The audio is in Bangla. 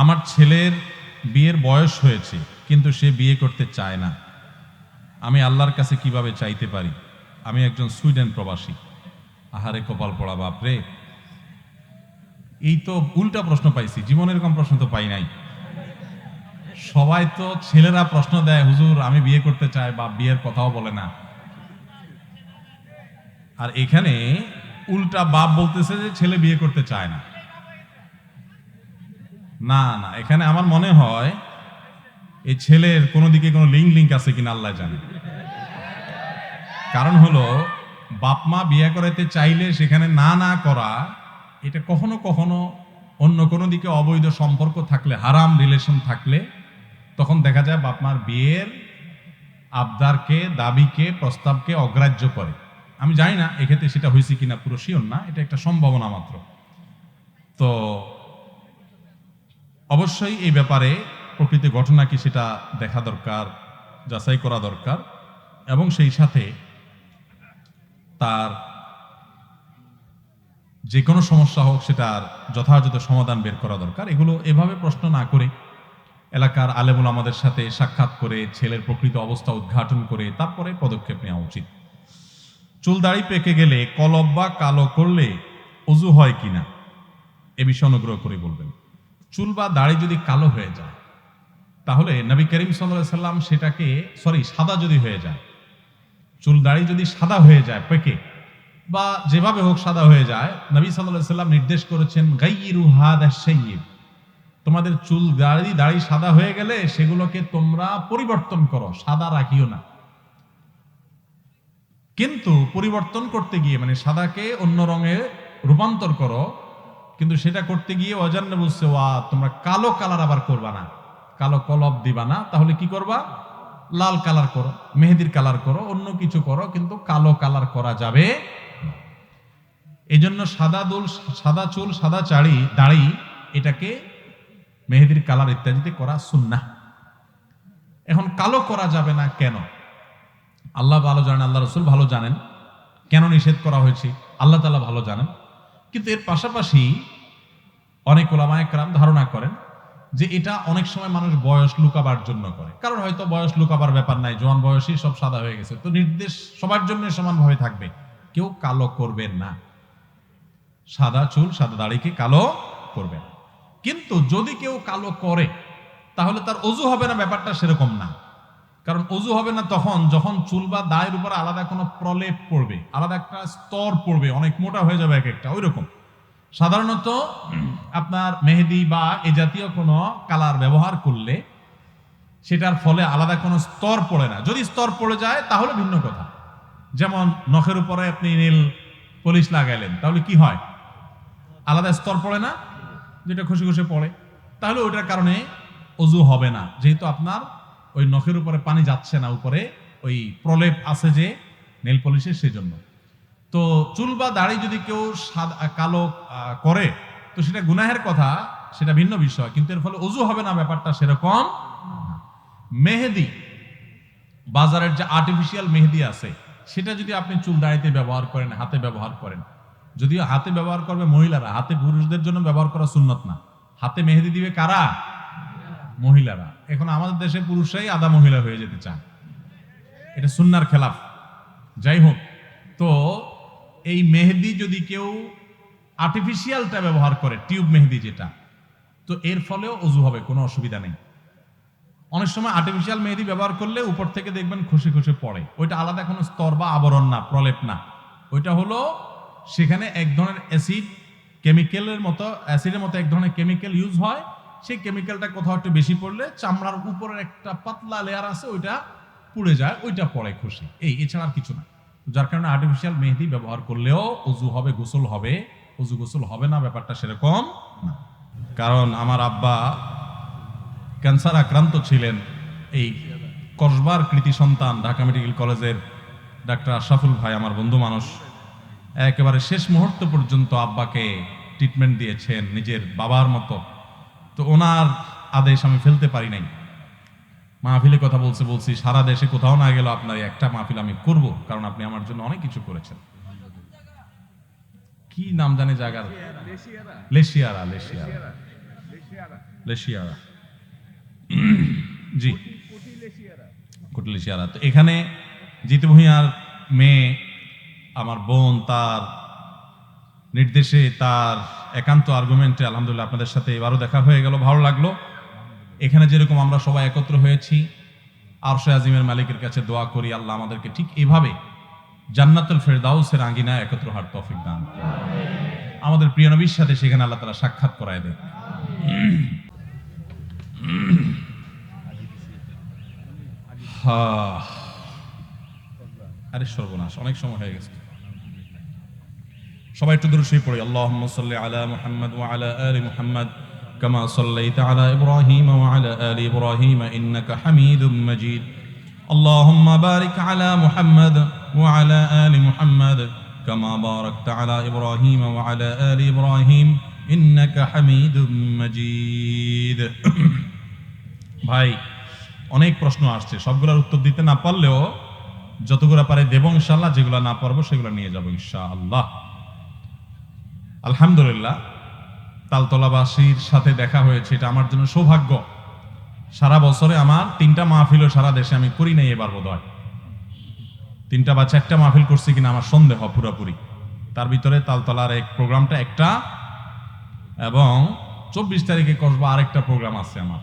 আমার ছেলের বিয়ের বয়স হয়েছে, কিন্তু সে বিয়ে করতে চায় না। আমি আল্লাহর কাছে কীভাবে চাইতে পারি? আমি একজন সুইডেন প্রবাসী। আহারে কপাল পড়া বাপরে এই তো উল্টা প্রশ্ন পাইছি, জীবনে এরকম প্রশ্ন তো পাই নাই। সবাই তো ছেলেরা প্রশ্ন দেয়, হুজুর, আমি বিয়ে করতে চাই বা বিয়ের কথাও বলে না। আর এখানে উল্টা বাপ বলতেছে যে ছেলে বিয়ে করতে চায় না। না না, এখানে আমার মনে হয় এই ছেলের কোনো দিকে কোনো লিঙ্ক লিঙ্ক আছে কিনা আল্লাহ জানে। কারণ হলো, বাপ মা বিয়ে করাইতে চাইলে সেখানে না না করা, এটা কখনো কখনো অন্য কোনো দিকে অবৈধ সম্পর্ক থাকলে, হারাম রিলেশন থাকলে, তখন দেখা যায় বাপ মার বিয়ের আবদারকে, দাবিকে, প্রস্তাবকে অগ্রাহ্য করে। আমি জানি না, এক্ষেত্রে সেটা হয়েছে কিনা পুরো শিওর না, এটা একটা সম্ভাবনা মাত্র। তো অবশ্যই এই ব্যাপারে প্রকৃতি ঘটনা কি সেটা দেখা দরকার, যাচাই করা দরকার এবং সেই সাথে তার যে কোনো সমস্যা হোক সেটার যথাযথ সমাধান বের করা দরকার। এগুলো এভাবে প্রশ্ন না করে এলাকার আলেমুল আমাদের সাথে সাক্ষাৎ করে ছেলের প্রকৃত অবস্থা উদ্ঘাটন করে তারপরে পদক্ষেপ নেওয়া উচিত। চুল দাড়ি পেকে গেলে কলব বা কালো করলে অজু হয় কিনা, এ বিষয়ে অনুগ্রহ করে বলবেন। চুল বা দাড়ি যদি কালো হয়ে যায়, তাহলে নবী করিম সাল্লাহ সাল্লাম সেটাকে সরি সাদা যদি হয়ে যায়, চুল দাড়ি যদি সাদা হয়ে যায়, পেকে, বা যেভাবে হোক সাদা হয়ে যায়, নবী সাল্লাহ সাল্লাম নির্দেশ করেছেন গাইরু হাদ তোমাদের চুল দাড়ি দাড়ি সাদা হয়ে গেলে সেগুলোকে তোমরা পরিবর্তন করো, সাদা রাখিও না। কিন্তু পরিবর্তন করতে গিয়ে মানে সাদাকে অন্য রঙে রূপান্তর করো কিন্তু সেটা করতে গিয়ে অজান্য বুঝছে ওয়া, তোমরা কালো কালার আবার করবা না। কালো কলব দিবা না, তাহলে কি করবা? লাল কালার করো, মেহেদির কালার করো, অন্য কিছু করো, কিন্তু কালো কালার করা যাবে এই জন্য সাদা দুল, সাদা চুল, সাদা চাড়ি, দাড়ি, এটাকে মেহেদির কালার ইত্যাদিতে করা সুন্না এখন কালো করা যাবে না কেন? আল্লাহ ভালো জানেন, আল্লাহ রসুল ভালো জানেন। কেন নিষেধ করা হয়েছে? আল্লাহ তালা ভালো জানেন। কিন্তু এর পাশাপাশি অনেক ওলামায় কারাম ধারণা করেন যে এটা অনেক সময় মানুষ বয়স লুকাবার জন্য করে। কারণ হয়তো বয়স লুকাবার ব্যাপার নাই, জোয়ান বয়সী সব সাদা হয়ে গেছে। তো নির্দেশ সবার জন্য সমানভাবে থাকবে। কেউ কালো করবেন না। সাদা চুল, সাদা দাড়িকে কালো করবেন কিন্তু যদি কেউ কালো করে, তাহলে তার অজু হবে না, ব্যাপারটা সেরকম না। কারণ অজু হবে না তখন, যখন চুল বা দায়ের উপর আলাদা কোনো প্রলেপ পড়বে, আলাদা একটা স্তর পড়বে, অনেক মোটা হয়ে যাবে এক একটা ওই রকম সাধারণত আপনার মেহেদি বা এ জাতীয় কোনো কালার ব্যবহার করলে সেটার ফলে আলাদা কোনো স্তর পড়ে না। যদি স্তর পড়ে যায়, তাহলে ভিন্ন কথা। যেমন নখের উপরে আপনি নীল পলিশ লাগাইলেন, তাহলে কি হয়? আলাদা স্তর পড়ে না? যেটা খুশি খুশি পড়ে। তাহলে ওইটার কারণে অজু হবে না। যেহেতু আপনার ওই নখের উপরে পানি যাচ্ছে না, উপরে ওই প্রলেপ আছে যে নেল পলিশের সেজন্য। তো চুল বা দাড়ি যদি কেউ সাদা, কালো করে, তো সেটা গুনাহের কথা, সেটা ভিন্ন বিষয়, কিন্তু এর ফলে অজু হবে না, ব্যাপারটা সেরকম মেহেদি, বাজারের যে আর্টিফিশিয়াল মেহেদি আছে, সেটা যদি আপনি চুল দাড়িতে ব্যবহার করেন, হাতে ব্যবহার করেন, যদিও হাতে ব্যবহার করবে মহিলারা, হাতে পুরুষদের জন্য ব্যবহার করা সুন্নত না। হাতে মেহেদি দিবে কারা? মহিলারা। এখন আমাদের দেশে পুরুষরাই আদা মহিলা হয়ে যেতে চান। এটা সুন্নার খেলাফ। যাই হোক, তো এই মেহেদি যদি কেউ আর্টিফিশিয়ালটা ব্যবহার করে, টিউব মেহেদি যেটা, তো এর ফলেও অজু হবে, কোনো অসুবিধা নেই। অনেক সময় আর্টিফিশিয়াল মেহেদি ব্যবহার করলে উপর থেকে দেখবেন খুশি খুশি পড়ে। ওইটা আলাদা কোনো স্তর বা আবরণ না, প্রলেপ না। ওইটা হলো সেখানে এক ধরনের অ্যাসিড কেমিক্যালের মতো অ্যাসিডের মতো এক ধরনের কেমিক্যাল ইউজ হয়। সেই কেমিক্যালটা কোথাও একটু বেশি পড়লে চামড়ার উপরের একটা পাতলা লেয়ার আছে, ওইটা পুড়ে যায়, ওইটা পড়ে খুশি। এই, এছাড়া আর কিছু না। যার কারণে আর্টিফিশিয়াল মেহেদি ব্যবহার করলেও অজু হবে, গোসল হবে। অজু গোসল হবে না, ব্যাপারটা সেরকম না। কারণ আমার আব্বা ক্যান্সার আক্রান্ত ছিলেন। এই কসবার কৃতি সন্তান ঢাকা মেডিকেল কলেজের ডাক্তার আশরাফুল ভাই, আমার বন্ধু মানুষ, একেবারে শেষ মুহূর্ত পর্যন্ত আব্বাকে ট্রিটমেন্ট দিয়েছেন নিজের বাবার মতো। তো ওনার আদেশ আমি ফেলতে পারি নাই। মাহফিলে কথা বলছে, বলছি, সারা দেশে কোথাও না গেল আপনার একটা মাহফিল আমি করব, কারণ আপনি আমার জন্য অনেক কিছু করেছেন। কি নাম জানে জায়গার? লেশিয়ারা লেশিয়ারা। লেশিয়ারা। জি। কুটলিশিয়ারা তো এখানে জিতু ভূঁইয়ার মেয়ে, আমার বোন, তার নির্দেশে তার একান্ত আর্গুমেন্টে আলহামদুলিল্লাহ আপনাদের সাথে এবারও দেখা হয়ে গেল ভালো লাগল। এখানে যেরকম আমরা সবাই একত্র হয়েছি আরশে আজিমের মালিকের কাছে দোয়া করি আল্লাহ আমাদেরকে ঠিক এভাবে জান্নাতুল ফেরদাউসের আঙ্গিনায় একত্র হওয়ার তৌফিক দান করুন। আমাদের প্রিয় নবীর সাথে সেখানে আল্লাহ তারা সাক্ষাৎ করায় হা। আরে সর্বনাশ অনেক সময় হয়ে গেছে। সবাই একটু দূরে শুয়ে পড়ি আল্লাহুম্মা সাল্লি আলা মুহাম্মদ ওয়া আলা আলি মুহাম্মদ كما صليت على ابراهيم وعلى ال ابراهيم انك حميد مجيد اللهم بارك على محمد وعلى ال محمد كما باركت على ابراهيم وعلى ال ابراهيم انك حميد مجيد ভাই অনেক প্রশ্ন আসছে সবগুলোর উত্তর দিতে না পারলেও যতগুলো পারে দেব ইনশাআল্লাহ যেগুলো না পারবো সেগুলো নিয়ে যাবো ইনশাআল্লাহ আলহামদুলিল্লাহ, তালতলাবাসীর সাথে দেখা হয়েছে, এটা আমার জন্য সৌভাগ্য। সারা বছরে আমার তিনটা মাহফিলও সারা দেশে আমি করি নাই এবার বোধ হয় তিনটা বা চারটা মাহফিল করছি কিনা আমার সন্দেহ পুরোপুরি। তার ভিতরে তালতলার এক প্রোগ্রামটা একটা এবং চব্বিশ তারিখে কসবা আরেকটা প্রোগ্রাম আছে আমার।